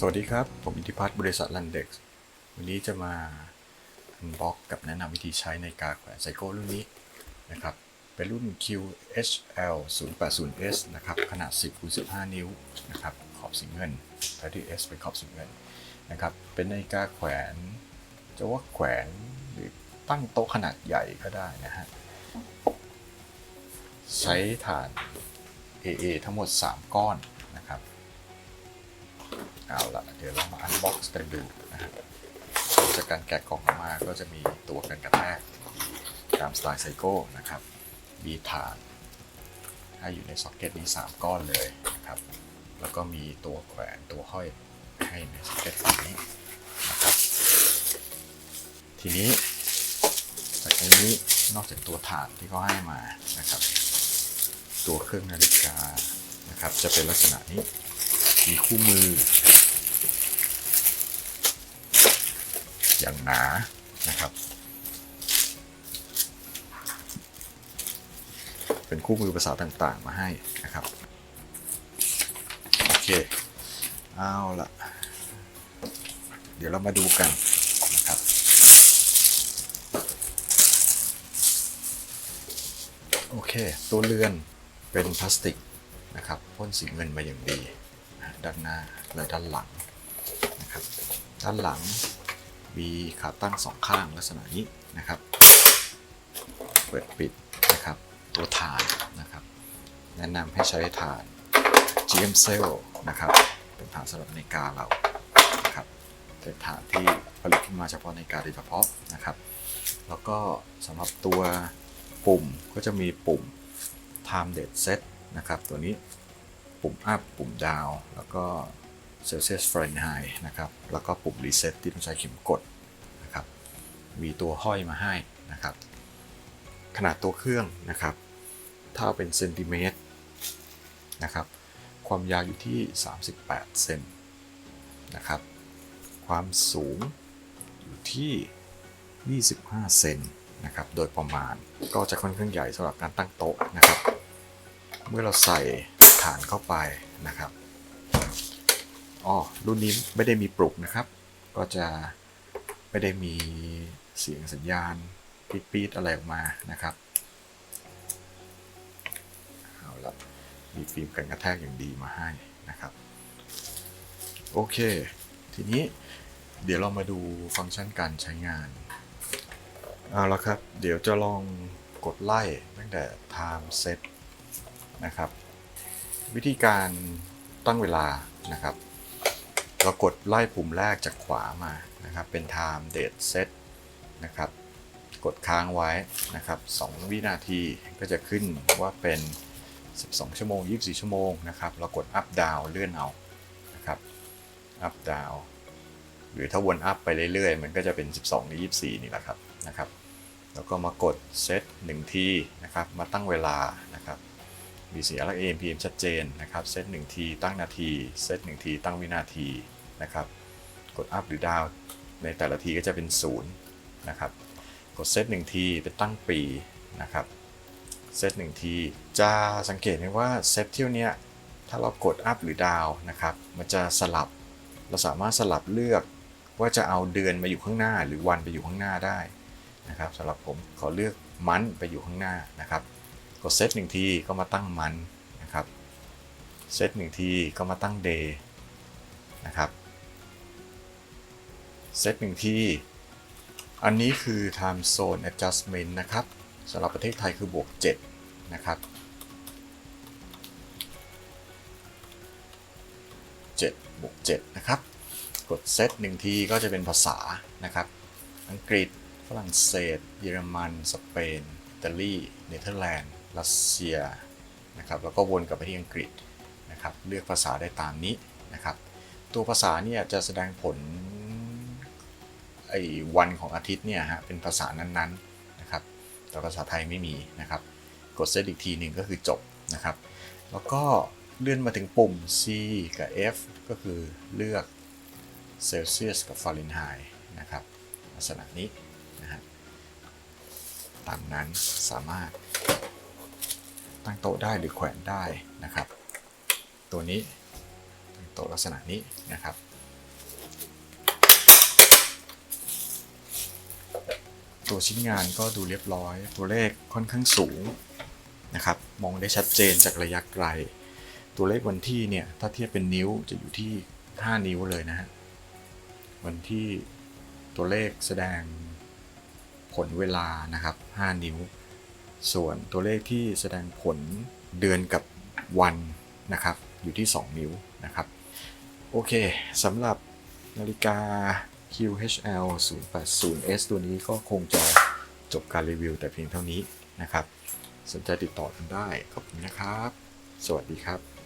สวัสดีครับ ผมอิทธิพัฒน์บริษัทลันเด็กวันนี้จะมาอันบ็อกกับแนะนำวิธีใช้ในกาแขวนไซโก้รุ่นนี้นะครับ เป็นรุ่น QHL 080S นะครับ ขนาด 10คูณ15 นิ้วนะครับ ขอบสีเงิน 30S เป็นขอบสีเงินนะครับ เป็นนาฬิกาแขวนจะว่าแขวนหรือตั้งโต๊ะขนาดใหญ่ก็ได้นะฮะ ใช้ฐาน AA ทั้งหมด 3 ก้อน เอาละเดี๋ยวเรามาอันบ็อกซ์กันดูนะครับจากการแกะกล่องออกมาก็จะมีตัวกันกระแทกตามสไตล์ไซโก้นะครับมีฐานให้อยู่ในซ็อกเก็ตนี้ 3 ก้อนเลยนะครับ แล้วก็มีตัวแขวนตัวห้อยให้ในซ็อกเก็ตฝั่งนี้นะครับ ทีนี้จากนี้นอกจากตัวฐานที่เขาให้มานะครับ ตัวเครื่องนาฬิกานะครับ จะเป็นลักษณะนี้ มีคู่มือ อย่างหนานะครับ เป็นคู่มือภาษาต่างๆมาให้นะครับ โอเค เอาละเดี๋ยวเรามาดูกันนะครับโอเค ตัวเรือนเป็นพลาสติกนะครับพ่นสีเงินมาอย่างดี ด้านหน้าและด้านหลังนะครับ ด้านหลัง มีขาตั้งสองข้างลักษณะนี้นะครับ เปิดปิดนะครับ ตัวฐานนะครับ แนะนำให้ใช้ฐาน GM Cell นะครับ เป็นฐานสำหรับนาฬิกาเรานะครับเป็นฐานที่ผลิตขึ้นมาเฉพาะนาฬิกาโดยเฉพาะนะครับ แล้วก็สำหรับตัวปุ่มก็จะมีปุ่ม time date set นะครับตัวนี้ปุ่ม up ปุ่ม down แล้วก็ Celsius Fahrenheit นะครับ แล้วก็ปุ่ม reset ที่ต้องใช้เข็มกด มีตัวห้อยมาให้นะครับ ขนาดตัวเครื่องนะครับ ถ้าเป็นเซนติเมตรนะครับ ความยาวอยู่ที่ 38 เซนนะครับ ความสูงอยู่ที่ 25 เซนนะครับ โดยประมาณก็จะค่อนข้างใหญ่สำหรับการตั้งโต๊ะนะครับ เมื่อเราใส่ฐานเข้าไปนะครับอ๋อรุ่นนี้ไม่ได้มีปลุกนะครับ ก็จะไม่ได้มี เสียงสัญญาณปี๊ดๆอะไรออกมานะครับเอาละมีฟิล์มกันกระแทกอย่างดีมาให้นะครับ โอเค ทีนี้เดี๋ยวเรามาดูฟังก์ชันการใช้งานเอาละครับ เดี๋ยวจะลองกดไล่ตั้งแต่ time set นะครับ วิธีการตั้งเวลานะครับ เรากดไล่ปุ่มแรกจากขวามานะครับ เป็น time date set นะครับ กดค้างไว้นะครับ2วินาทีก็จะขึ้นว่าเป็น 12 ชั่วโมง 24 ชั่วโมงนะครับ เรากด up down เลื่อนเอานะครับ up down หรือถ้าวน up ไปเรื่อยๆ มันก็จะเป็น 12หรือ24 นี่แหละครับนะครับแล้วก็มากดเซต1ทีนะครับ มาตั้งเวลานะครับมีสี r AM PM ชัดเจนนะครับเซต1ทีตั้งนาทีเซต1ทีตั้งวินาทีนะครับ กด up หรือ down ในแต่ละทีก็จะเป็น 0 นะครับ กดเซต1ทีเป็นตั้งปีนะครับเซต1ทีจะสังเกตไหมว่าเซตเที่ยวเนี้ยถ้าเรากด up หรือ down นะครับ มันจะสลับเราสามารถสลับเลือกว่าจะเอาเดือนมาอยู่ข้างหน้า หรือวันไปอยู่ข้างหน้าได้นะครับสำหรับผมขอเลือกมันไปอยู่ข้างหน้านะครับ กดเซตหนึ่งทีก็มาตั้งมันนะครับเซตหนึ่งทีก็มาตั้ง day นะครับเซตหนึ่งที อันนี้คือ time zone adjustment นะครับสำหรับประเทศไทยคือบวก 7 นะครับ7บวก7นะครับ กดเซตหนึ่งทีก็จะเป็นภาษานะครับ อังกฤษ ฝรั่งเศส เยอรมัน สเปน อิตาลี เนเธอร์แลนด์ รัสเซีย นะครับ แล้วก็วนกลับไปที่อังกฤษนะครับ เลือกภาษาได้ตามนี้นะครับ ตัวภาษาเนี่ยจะแสดงผล ไอ้วันของอาทิตย์เนี่ยฮะเป็นภาษานั้นๆนะครับ แต่ภาษาไทยไม่มีนะครับ กดเซตอีกทีหนึ่งก็คือจบนะครับ แล้วก็เลื่อนมาถึงปุ่ม C กับ F ก็คือเลือกเซลเซียสกับฟาเรนไฮต์นะครับลักษณะนี้นะฮะตามนั้นสามารถตั้งโต๊ะได้หรือแขวนได้นะครับ ตัวนี้ตั้งโต๊ะลักษณะนี้นะครับ ตัวชิ้นงานก็ดูเรียบร้อย ตัวเลขค่อนข้างสูงนะครับ มองได้ชัดเจนจากระยะไกล ตัวเลขวันที่เนี่ย ถ้าเทียบเป็นนิ้วจะอยู่ที่ 5 นิ้วเลยนะฮะ วันที่ตัวเลขแสดงผลเวลานะครับ 5 นิ้ว ส่วนตัวเลขที่แสดงผลเดือนกับวันนะครับ อยู่ที่ 2 นิ้วนะครับ โอเคสำหรับนาฬิกา QHL 080S ตัวนี้ก็คงจะจบการรีวิวแต่เพียงเท่านี้นะครับ สนใจติดต่อกันได้ ขอบคุณนะครับ สวัสดีครับ